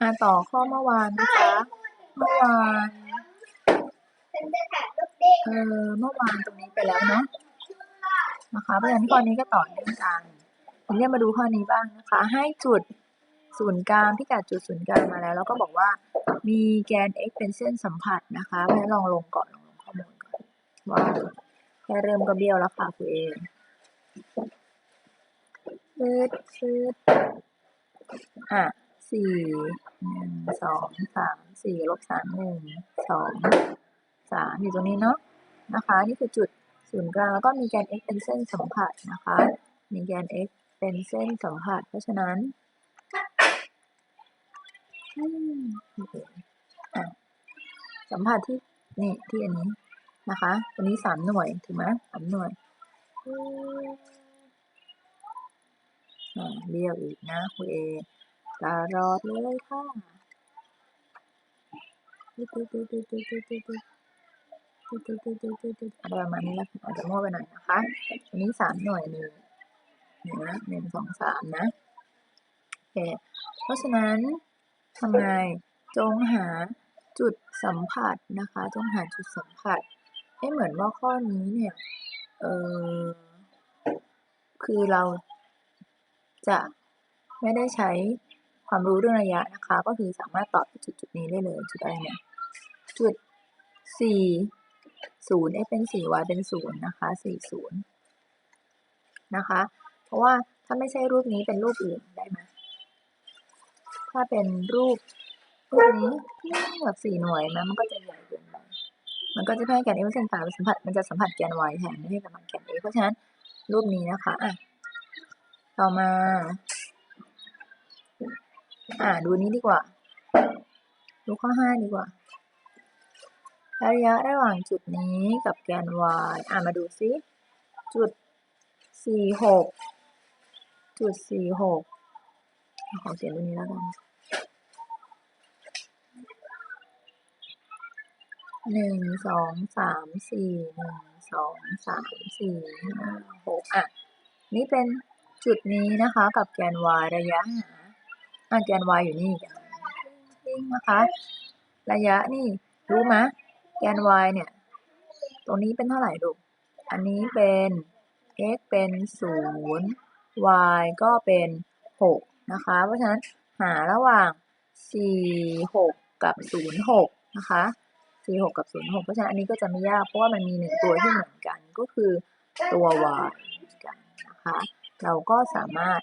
อ่าต่อข้อเมื่อวานนะคะเมื่อวานเออเมื่อวานตรงนี้ไปแล้วเนาะนะคะเพราะฉะนั้นข้อนี้ก็ต่อเนื่องกันทีนี้มาดูข้อนี้บ้างนะคะ ให้จุดศูนย์กลางพิกัดจุดศูนย์กลางมาแล้ว แล้วก็บอกว่ามีแกน x เป็นเส้นสัมผัสนะคะเพราะฉะนั้นลองลงก่อนลองลงข้อมูลก่อนว่าแค่เริ่มก็เบี้ยวแล้วค่ะคุณเองชืดชืดอะ สี่หนึ่งสองสามสี่ลบสามหนึ่งสองสามอยู่ตรงนี้เนาะนะคะนี่คือจุดศูนย์กลางแล้วก็มีแกน x เป็นเส้นสัมผัสนะคะ มีแกน x เป็นเส้นสัมผัส เพราะฉะนั้นสัมผัสที่นี่ที่อันนี้นะคะตัวนี้สามหน่วยถูกไหมสามหน่วยอ่าเรียวอีกนะคุณเอ กระรอดเลยค่ะอะไรประมาณนี้นะอาจจะมั่วไปหน่อยนะคะ อันนี้สามหน่วยหนึ่งนะหนึ่งสองสามนะโอเคเพราะฉะนั้นทำไงจงหาจุดสัมผัสนะคะ จงหาจุดสัมผัสให้เหมือนว่าข้อนี้เนี่ยเออคือเราจะไม่ได้ใช้ ความรู้เรื่องระยะนะคะ ก็คือสามารถตอบจุดจุดนี้ได้เลยจุดอะไรเนี่ยจุดสี่ศูนย์ x เป็นสี่ y เป็นศูนย์นะคะสี่ศูนย์นะคะ เพราะว่าถ้าไม่ใช่รูปนี้เป็นรูปอื่นได้ไหมถ้าเป็นรูปรูปนี้แบบสี่หน่วยนะมันก็จะใหญ่เกินไปมันก็จะให้แกน x เป็นเส้นผ่านสัมผัสมันจะสัมผัสแกน y แทนไม่ใช่สัมผัสแกน x เพราะฉะนั้นรูปนี้นะคะอะต่อมา อ่าดูนี้ดีกว่า ดูข้อห้าดีกว่า ระยะระหว่างจุดนี้กับแกน y อ่ามาดูซิ จุดสี่หกจุดสี่หกขอเขียนตรงนี้แล้วกันหนึ่งสองสามสี่หนึ่งสองสามสี่ห้าหกอะ นี่เป็นจุดนี้นะคะกับแกน y ระยะหา อะแกน y อยู่นี่น y นี่นะคะ ระยะนี่รู้ไหมแกน y เนี่ย ตรงนี้เป็นเท่าไหร่ลูก อันนี้เป็น x เป็นศูนย์ y ก็เป็นหกนะคะ เพราะฉะนั้นหาระหว่างสี่หกกับศูนย์หกนะคะสี่หกกับศูนย์หกเพราะฉะนั้นอันนี้ก็จะไม่ยากเพราะว่ามันมีหนึ่งตัวที่เหมือนกันก็คือตัว y กันนะคะ เราก็สามารถ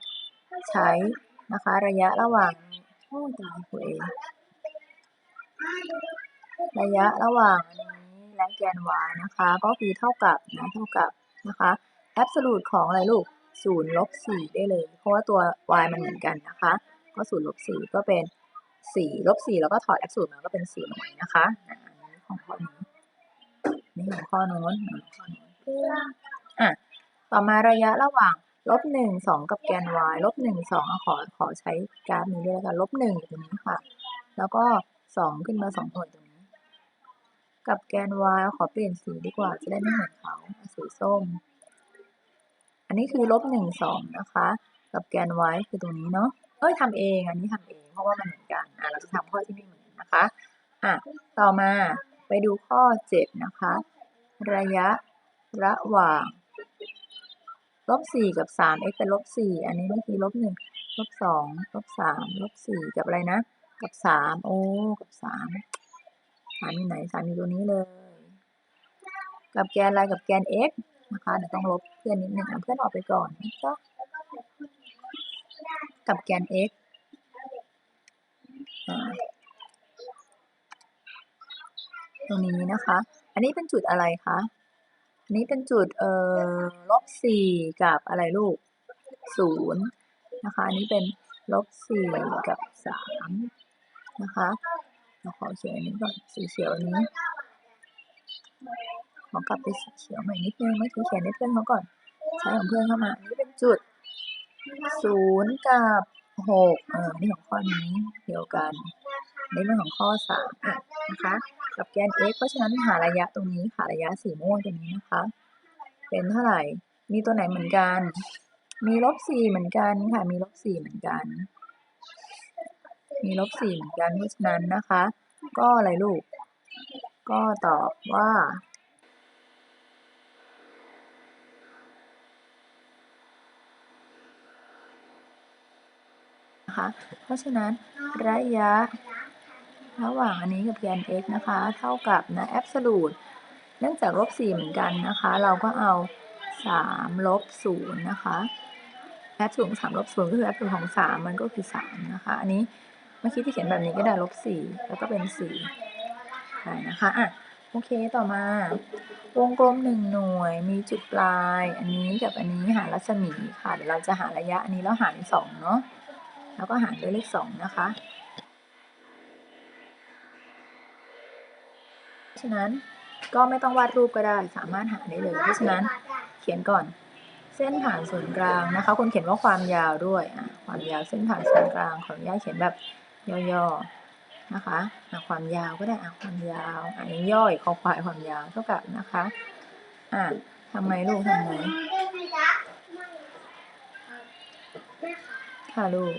ใช้ นะคะ ระยะระหว่างโอ้ตายตัวเองระยะระหว่างอันนี้และแกน y นะคะ ก็คือเท่ากับนะเท่ากับนะคะ absolute ของอะไรลูกศูนย์ลบสี่ได้เลย เพราะว่าตัว y มันเหมือนกันนะคะ ก็ศูนย์ลบสี่ก็เป็นสี่ลบสี่แล้วก็ถอด absolute มาก็เป็นสี่หน่วยนะคะนนี้ของข้อนี้นี่ของข้อโน้นข้อโน้นอะต่อมาระยะระหว่าง ลบหนึ่งสองกับแกน y ลบหนึ่งสองขอขอใช้กราฟนี้ด้วยแล้วกันลบหนึ่งอยู่ตรงนี้ค่ะ แล้วก็สองขึ้นมาสองหน่วยตรงนี้ กับแกน y ขอเปลี่ยนสีดีกว่าจะได้ไม่เหมือนเขาสีส้ม อันนี้คือลบหนึ่งสองนะคะ กับแกน y คือตรงนี้เนาะเอ้ยทำเองอันนี้ทำเองเพราะว่ามันเหมือนกันอะเราจะทำข้อที่ไม่เหมือนนะคะอะต่อมาไปดูข้อเจ็ดนะคะ ระยะระหว่าง ลบสี่กับสาม x เป็นลบสี่อันนี้เมื่อกี้ลบหนึ่งลบสองลบสามลบสี่กับอะไรนะ กับสามโอ้กับสามสามอยู่ไหนสามอยู่ตรงนี้เลย กับแกนอะไรกับแกน x นะคะเดี๋ยวต้องลบเพื่อนนิดนึงเอาเพื่อนออกไปก่อนนะจ๊ะกับแกน x อ่าตรงนี้นะคะ อันนี้เป็นจุดอะไรคะ อันนี้เป็นจุดเอ่อลบสี่กับอะไรลูกศูนย์นะคะ อันนี้เป็นลบสี่กับสามนะคะเราขอเขียนอันนี้ก่อนสีเขียวนี้ ขอกลับไปสีเขียวใหม่นิดนึงเมื่อกี้เขียนให้เพื่อนเขาก่อน ใช้ของเพื่อนเข้ามา อันนี้เป็นจุดศูนย์กับหกเออนี่ของข้อนี้เดียวกัน อันนี่เป็นของข้อสามนะคะกับแกน x เพราะฉะนั้นหาระยะตรงนี้หาระยะสีม่วงตรงนี้นะคะ เป็นเท่าไหร่มีตัวไหนเหมือนกัน มีลบสี่เหมือนกันค่ะมีลบสี่เหมือนกัน มีลบสี่เหมือนกันเพราะฉะนั้นนะคะ ก็อะไรลูก ก็ตอบว่านะคะเพราะฉะนั้นระยะ ระหว่างอันนี้กับแกน x นะคะ เท่ากับนะ absolute เนื่องจากลบ4เหมือนกันนะคะ เราก็เอา3ลบ0นะคะแอปสูง3ลบ0ก็คือแอปสูงของ 3 มันก็คือ3นะคะ อันนี้เมื่อกี้ที่เขียนแบบนี้ก็ได้ลบ4แล้วก็เป็น4ได้นะคะอะโอเคต่อมา วงกลม 1 หน่วยมีจุดปลาย อันนี้กับอันนี้หารัศมีค่ะเดี๋ยวเราจะหาระยะอันนี้แล้วหาร2เนาะแล้วก็หารด้วยเลข2นะคะ เพ ราะฉะนั้นก็ไม่ต้องวาดรูปก็ได้ สามารถหาได้เลย เพราะฉะนั้นเขียนก่อน เส้นผ่านศูนย์กลางนะคะคุณเขียนว่าความยาวด้วยอะความยาวเส้นผ่านศูนย์กลาง ขออนุญาตเขียนแบบย่อๆนะคะอะความยาวก็ได้อะความยาวอันนี้ย่อยคอควายความยาวเท่ากับนะคะอะทำไงลูกทำไงได้ไหมจ๊ะไม่ค่ะลูก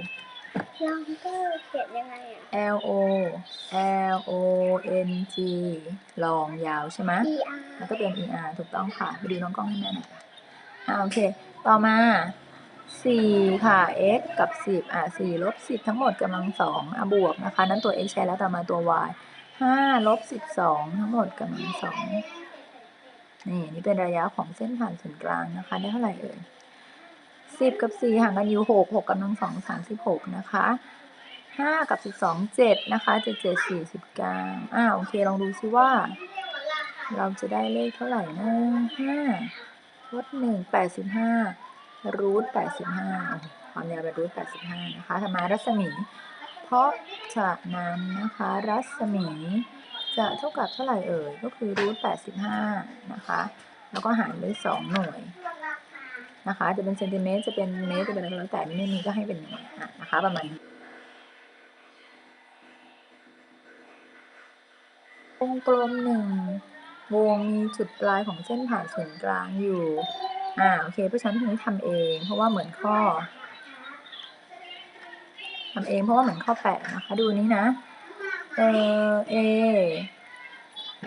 ลองก็เขียนยังไงอะ L O L O N G ลองยาวใช่ไหม E R แล้วก็เป็น ER ถูกต้องค่ะ ไปดูน้องกล้องให้แม่หน่อยค่ะอ่าโอเค ต่อมา 4 ค่ะ x กับ 10 อะ4ลบ10 ทั้งหมดกำลังสองอะบวกนะคะ นั้นตัว x ใช้แล้วต่อมาตัว y 5ลบ12 ทั้งหมดกำลังสองนี่ นี่เป็นระยะของเส้นผ่านศูนย์กลางนะคะ ได้เท่าไหร่เอ่ย 10กับ4ห่างกันอยู่6 6กกำลังสอง36นะคะ5กับ12 7นะคะ7 7 49อ่าโอเคลองดูซิว่า เราจะได้เลขเท่าไหร่นะห้าลดหนึ่งแปดสิบห้ารูทแปดสิบห้าความยาวเป็นรูทแปดสิบห้านะคะทำไมรัศมี เพราะฉะนั้นนะคะรัศมีจะเท่ากับเท่าไหร่เอ่ยก็คือรูทแปดสิบห้านะคะ แล้วก็หารด้วยสองหน่วย นะคะ จะเป็นเซนติเมตรจะเป็นเมตรจะเป็นอะไรก็แล้วแต่ไม่มีก็ให้เป็นหน่วยอะนะคะ ประมาณวงกลมหนึ่งวงมีจุดปลายของเส้นผ่านศูนย์กลางอยู่อ่าโอเคเพราะฉะนั้นทีนี้ทำเอง เพราะว่าเหมือนข้อทำเองเพราะว่าเหมือนข้อแปดนะคะ ดูนี้นะเออ A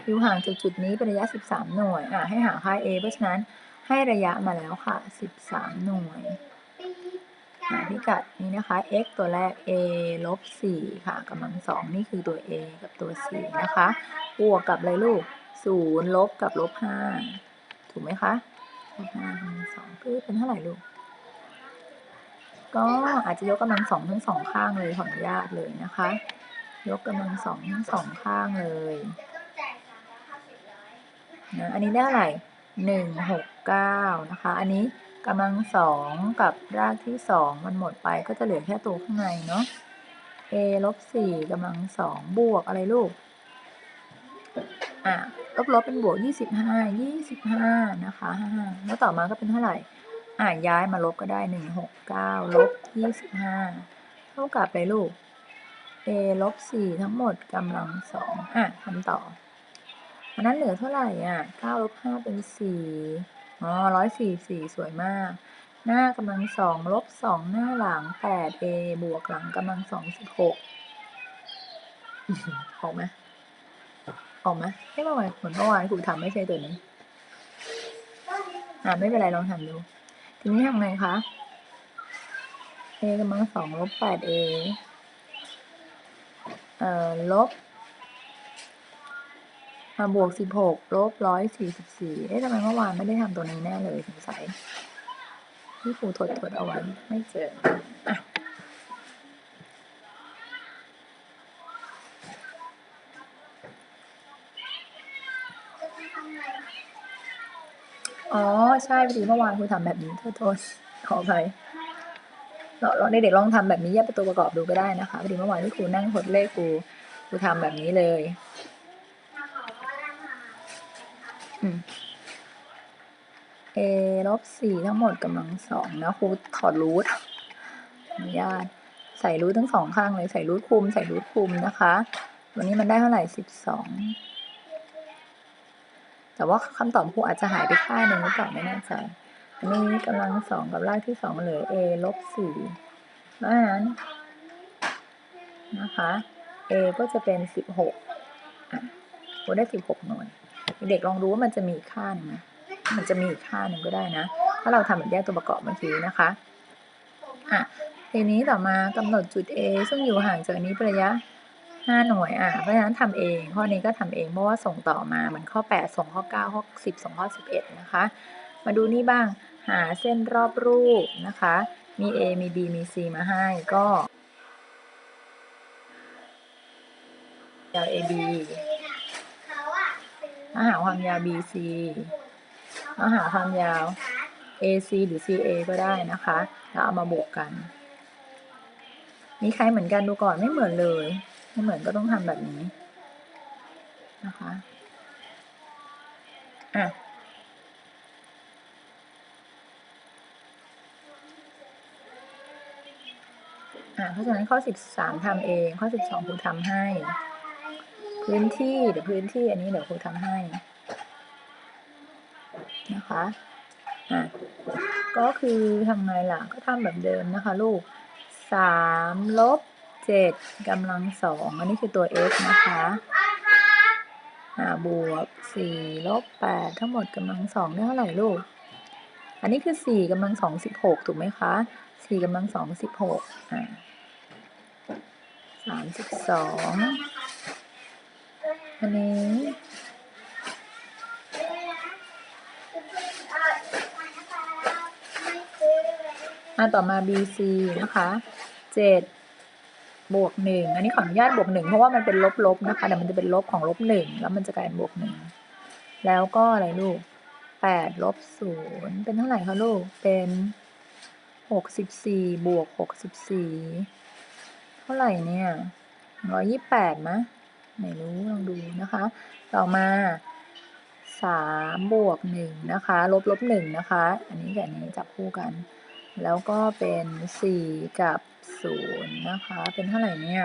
อยู่ห่างจากจุดนี้เป็นระยะ 13 หน่วยอ่าให้หาค่า A เพราะฉะนั้น ให้ระยะมาแล้วค่ะ 13 หน่วย หาพิกัดนี้นะคะ x ตัวแรก a ลบ 4 ค่ะกำลังสองนี่คือตัว a กับตัว 4 นะคะ บวกกับอะไรลูก 0 ลบกับลบ 5 ถูกไหมคะลบ5กำลังสองคือเป็นเท่าไหร่ลูก ก็อาจจะยกกำลังสองทั้งสองข้างเลยขออนุญาตเลยนะคะ ยกกำลังสองทั้งสองข้างเลยนะอันนี้ได้เท่าไหร่หนึ่งหก เก้านะคะ อันนี้กำลังสองกับรากที่สองมันหมดไปก็จะเหลือแค่ตัวข้างในเนาะ a ลบสี่กำลังสองบวกอะไรลูก อะลบลบเป็นบวกยี่สิบห้ายี่สิบห้านะคะห้าแล้วต่อมาก็เป็นเท่าไหร่ อะย้ายมาลบก็ได้หนึ่งหกเก้าลบยี่สิบห้าเท่ากับอะไรลูก a ลบสี่ทั้งหมดกำลังสองอะทำต่ออันนั้นเหลือเท่าไหร่อะเก้าลบห้าเป็นสี่ อ๋อร้อยสี่สี่สวยมาก หน้ากำลังสองลบสองหน้าหลังแปด a บวกหลังกำลังสองสิบหกออกไหมออกไหมไม่เมื่อวานเหมือนเมื่อวานครูทำไม่ใช่ตัวนี้อ่าไม่เป็นไรลองทำดู ทีนี้ทำไงคะ a กำลังสองลบแปด a เอ่อลบ มาบวกสิบหกลบร้อยสี่สิบสี่เอ๊ะทำไมเมื่อวานไม่ได้ทำตัวนี้แน่เลยสงสัยที่ครูทดทดเอาไว้ไม่เจออะอ๋อ ใช่พอดีเมื่อวานครูทำแบบนี้โทษโทษขออภัยเราเราเด็กๆลองทำแบบนี้แยกเป็นตัวประกอบดูก็ได้นะคะพอดีเมื่อวานที่ครูนั่งทดเลขครูครูทำแบบนี้เลย เอลบสี่ทั้งหมดกำลังสองนะครูถอดรูทอนุญาตใส่รูททั้งสองข้างเลยใส่รูทคุม ใส่รูทคุมนะคะ วันนี้มันได้เท่าไหร่สิบสองแต่ว่าคำตอบครูอาจจะหายไปค่าหนึ่งหรือเปล่าไม่แน่ใจอันนี้กำลังสองกับรากที่สองเหลือ a ลบสี่เพราะฉะนั้นนะคะ A ก็จะเป็นสิบหกครูได้สิบหกหน่วย เด็กลองดูว่ามันจะมีค่าหนึ่งมันจะมีค่าหนึ่งก็ได้นะ ถ้าเราทำแบบแยกตัวประกอบเมื่อกี้นะคะอะทีนี้ต่อมากำหนดจุด A ซึ่งอยู่ห่างจากนี้ประยะ 5 หน่วย อะ เพราะฉะนั้นทำเอง ข้อนี้ก็ทำเอง เพราะว่าส่งต่อมา เหมือนข้อ 8 ส่งข้อ 9 ข้อ 10 ส่งข้อ 11 นะคะ มาดูนี่บ้าง หาเส้นรอบรูปนะคะ มี A มี B มี C มาให้ ก็ยาว AB เขาเป็น ถ้าหาความยาว BC ถ้าหาความยาว AC หรือ CA ก็ได้นะคะแล้วเอามาบวกกัน มีใครเหมือนกันดูก่อนไม่เหมือนเลยไม่เหมือนก็ต้องทำแบบนี้นะคะอะอะเพราะฉะนั้นข้อ 13ทำเอง ข้อ 12ครูทำให้ พื้นที่เดี๋ยวพื้นที่อันนี้เดี๋ยวครูทำให้นะคะอะก็คือทำไงล่ะ ก็ทำแบบเดิมนะคะ ลูกสามลบเจ็ดกำลังสองอันนี้คือตัว x นะคะอ่าบวกสี่ลบแปดทั้งหมดกำลังสองได้เท่าไหร่ลูก อันนี้คือสี่กำลังสองสิบหกถูกไหมคะสี่กำลังสองสิบหกอ่าสามสิบสอง อันนี้อ่าต่อมา BC นะคะเจ็ดบวกหนึ่งอันนี้ขออนุญาตบวกหนึ่งเพราะว่ามันเป็นลบลบๆนะคะแต่มันจะเป็นลบของลบหนึ่งแล้วมันจะกลายเป็นบวกหนึ่งแล้วก็อะไรลูกแปดลบศูนย์เป็นเท่าไหร่คะลูกเป็นหกสิบสี่บวกหกสิบสี่เท่าไหร่เนี่ยร้อยยี่แปดมะ ไม่รู้ลองดูนะคะ ต่อมาสามบวกหนึ่งนะคะลบลบหนึ่งนะคะ อันนี้กับอันนี้จับคู่กัน แล้วก็เป็นสี่กับศูนย์นะคะ เป็นเท่าไหร่เนี่ย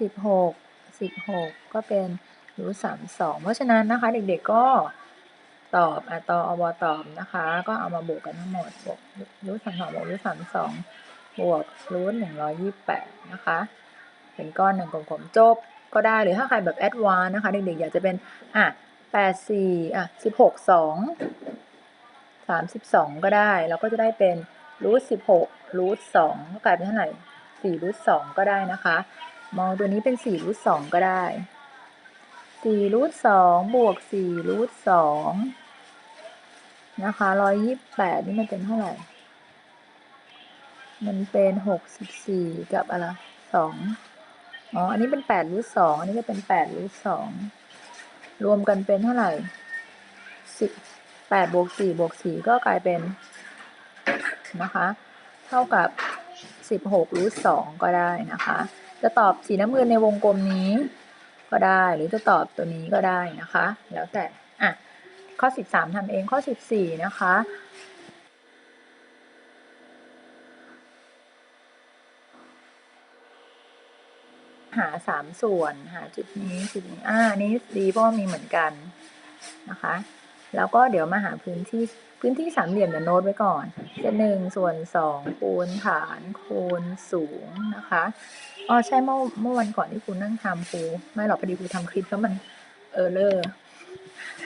สิบหกสิบหกก็เป็นรูทสามสองเพราะฉะนั้นนะคะ เด็กๆก็ตอบอตออบตอบนะคะ ก็เอามาบวกกันทั้งหมดบวกรูทสามสองบวกรูทสามสองบวกรูทหนึ่งร้อยยี่แปดนะคะ เป็นก้อนหนึ่งกลมๆจบก็ได้หรือถ้าใครแบบแอดวานนะคะเด็กๆอยากจะเป็นอะแปดสี่อะสิบหกสองสามสิบสองก็ได้ เราก็จะได้เป็นรูทสิบหกรูทสองก็กลายเป็นเท่าไหร่สี่รูทสองก็ได้นะคะ มองตัวนี้เป็นสี่รูทสองก็ได้สี่รูทสองบวกสี่รูทสองนะคะร้อยยี่แปดนี่มันเป็นเท่าไหร่ มันเป็นหกสิบสี่กับอะไรสอง อ๋อ อันนี้เป็นแปดรูทสองอันนี้ก็เป็นแปดรูทสองรวมกันเป็นเท่าไหร่สิบแปดบวกสี่บวกสี่ก็กลายเป็นนะคะ เท่ากับสิบหกรูทสองก็ได้นะคะ จะตอบสีน้ำเงินในวงกลมนี้ก็ได้หรือจะตอบตัวนี้ก็ได้นะคะ แล้วแต่อะข้อสิบสามทำเองข้อสิบสี่นะคะาสามส่วนหาจุดนี้จุดนี้อ่านี้ดีเพราะว่ามีเหมือนกันนะคะ แล้วก็เดี๋ยวมาหาพื้นที่พื้นที่สามเหลี่ยมเดี๋ยวโน้ตไว้ก่อนจะหนึ่งส่วนสองคูณฐานคูณสูงนะคะอ๋อใช่เมื่อเมื่อวันก่อนที่ครูนั่งทำครูไม่หรอกพอดีครูทำคลิปแล้วมันเออเลอร์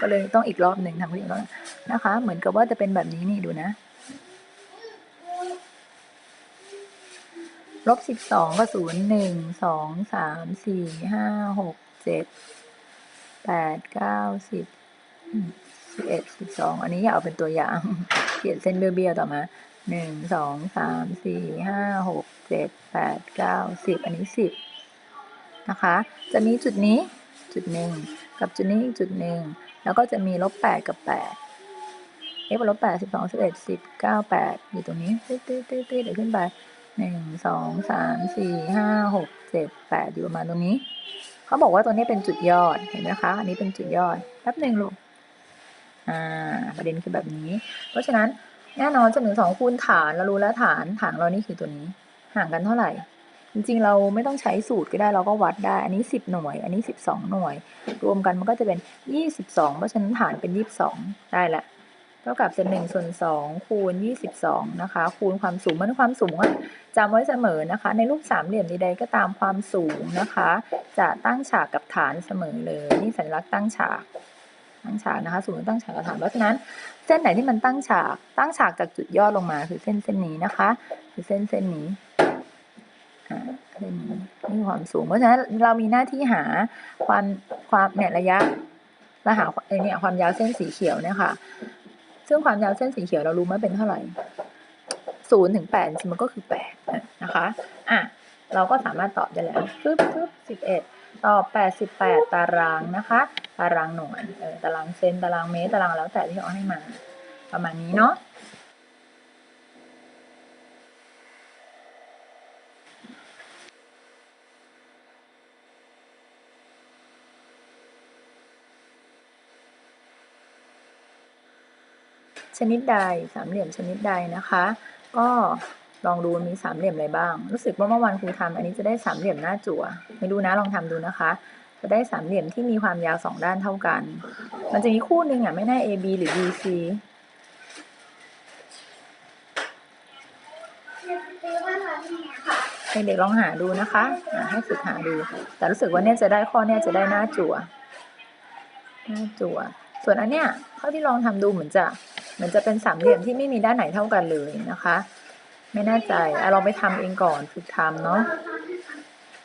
ก็เลยต้องอีกรอบหนึ่งทำคลิปอีกรอบหนึ่งนะคะ เหมือนกับว่าจะเป็นแบบนี้นี่ดูนะ ลบสิบสองก็ศูนย์หนึ่งสองสามสี่ห้าหกเจ็ดแปดเก้าสิบสิบเอ็ดสิบสองอันนี้อย่าเอาเป็นตัวอย่างเขียนเส้นเบี้ยวๆต่อมาหนึ่งสองสามสี่ห้าหกเจ็ดแปดเก้าสิบอันนี้สิบนะคะ จะมีจุดนี้จุดหนึ่งกับจุดนี้อีกจุดหนึ่งแล้วก็จะมีลบแปดกับแปดเอ็กลบแปดสิบสองสิบเอ็ดสิบเก้าแปดอยู่ตรงนี้ตื้อตื้อตื้อตื้อเดี๋ยวขึ้นไป หนึ่งสองสามสี่ห้าหกเจ็ดแปดอยู่ประมาณตรงนี้ เขาบอกว่าตัวนี้เป็นจุดยอดเห็นไหมคะ อันนี้เป็นจุดยอดแป๊บหนึ่งลูกอ่าประเด็นคือแบบนี้ เพราะฉะนั้นแน่นอนจะหนึ่งสองคูณฐานเรารู้แล้วฐานฐานเรานี่คือตัวนี้ ห่างกันเท่าไหร่ จริงๆ เราไม่ต้องใช้สูตรก็ได้เราก็วัดได้ อันนี้สิบหน่วย อันนี้สิบสองหน่วย รวมกันมันก็จะเป็นยี่สิบสองเพราะฉะนั้นฐานเป็นยี่สิบสองได้ละ เท่ากับเศษหนึ่งส่วนสองคูณยี่สิบสองนะคะ คูณความสูงมันความสูงอะจำไว้เสมอนะคะ ในรูปสามเหลี่ยมใดๆก็ตามความสูงนะคะ จะตั้งฉากกับฐานเสมอเลย นี่สัญลักษณ์ตั้งฉากตั้งฉากนะคะ สูงตั้งฉากกับฐานเพราะฉะนั้นเส้นไหนที่มันตั้งฉาก ตั้งฉากจากจุดยอดลงมาคือเส้นเส้นนี้นะคะ คือเส้นเส้นนี้เส้นนี้นี่ความสูงเพราะฉะนั้นเรามีหน้าที่หาความความเนี่ยระยะและหาไอเนี่ยความยาวเส้นสีเขียวเนี่ยค่ะ ซึ่งความยาวเส้นสีเขียวเรารู้ไหมเป็นเท่าไหร่ศูนย์ถึงแปดจริงมันก็คือแปดนะคะอะเราก็สามารถตอบได้แล้วปึ๊บปึ๊บสิบเอ็ดตอบแปดสิบแปดตารางนะคะ ตารางหน่วยตารางเซนตารางเมตรตารางแล้วแต่ที่เขาให้มา ประมาณนี้เนาะ ชนิดใดสามเหลี่ยมชนิดใดนะคะ ก็ลองดูมีสามเหลี่ยมอะไรบ้าง รู้สึกว่าเมื่อวานครูทำอันนี้จะได้สามเหลี่ยมหน้าจั่ว ไม่รู้นะลองทำดูนะคะ จะได้สามเหลี่ยมที่มีความยาวสองด้านเท่ากัน มันจะมีคู่หนึ่งอะไม่แน่ AB หรือ BC ซื้อมาทำยังไงคะให้เด็กลองหาดูนะคะให้ฝึกหาดู แต่รู้สึกว่าเนี่ยจะได้ข้อเนี่ยจะได้หน้าจั่วหน้าจั่วส่วนอันเนี้ยเท่าที่ลองทำดูเหมือนจะ เหมือนจะเป็นสามเหลี่ยมที่ไม่มีด้านไหนเท่ากันเลยนะคะ ไม่แน่ใจอะลองไปทำเองก่อนฝึกทำเนาะ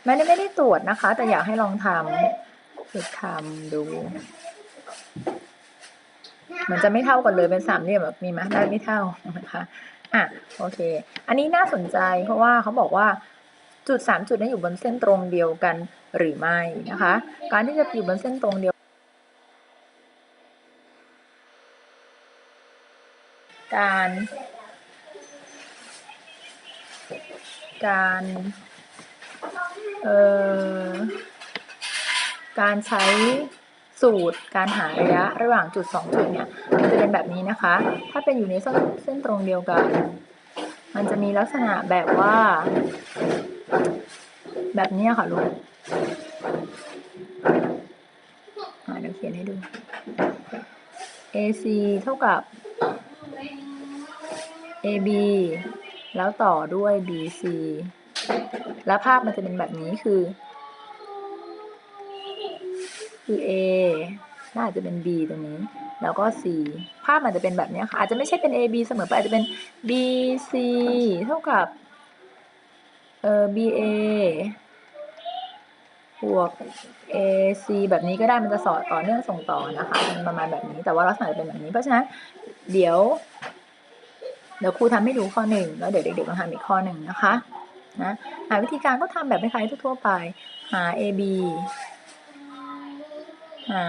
ไม่ได้ไม่ได้ตรวจนะคะ แต่อยากให้ลองทำฝึกทำดูเหมือนจะไม่เท่ากันเลยเป็นสามเหลี่ยมแบบมีไหมได้ไม่เท่านะคะอะโอเค อันนี้น่าสนใจเพราะว่าเขาบอกว่าจุดสามจุดนี้อยู่บนเส้นตรงเดียวกันหรือไม่นะคะ การที่จะอยู่บนเส้นตรงเดียว การ การ เอ่อ การใช้สูตรการหาระยะระหว่างจุดสองจุดเนี่ย มันจะเป็นแบบนี้นะคะ ถ้าเป็นอยู่ในเส้นตรงเดียวกัน มันจะมีลักษณะแบบว่า แบบนี้ค่ะลูกอ่าเดี๋ยวเขียนให้ดู AC เท่ากับ AB แล้วต่อด้วย BC แล้วภาพมันจะเป็นแบบนี้คือ คือ A น่าจะเป็น B ตรงนี้ แล้วก็ C ภาพมันจะเป็นแบบนี้ค่ะ อาจจะไม่ใช่เป็น AB เสมอไปอาจจะเป็น BC เท่ากับ เอ่อ BA บวก AC แบบนี้ก็ได้มันจะสอดต่อเนื่องส่งต่อนะคะเป็นประมาณแบบนี้แต่ว่าลักษณะจะเป็นแบบนี้เพราะฉะนั้นเดี๋ยว เดี๋ยวครูทำให้ดูข้อหนึ่งแล้วเดี๋ยวเด็กๆลองทำอีกข้อหนึ่งนะคะนะหาวิธีการก็ทำแบบคล้ายๆทั่วๆไป หา AB หา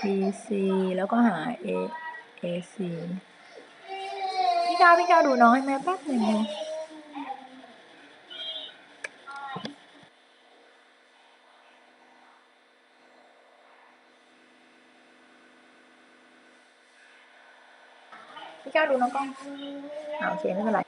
BC แล้วก็หา A AC พี่ก้าวพี่ก้าวดูน้องให้แม่แป๊บหนึ่ง นะพี่ก้าวดู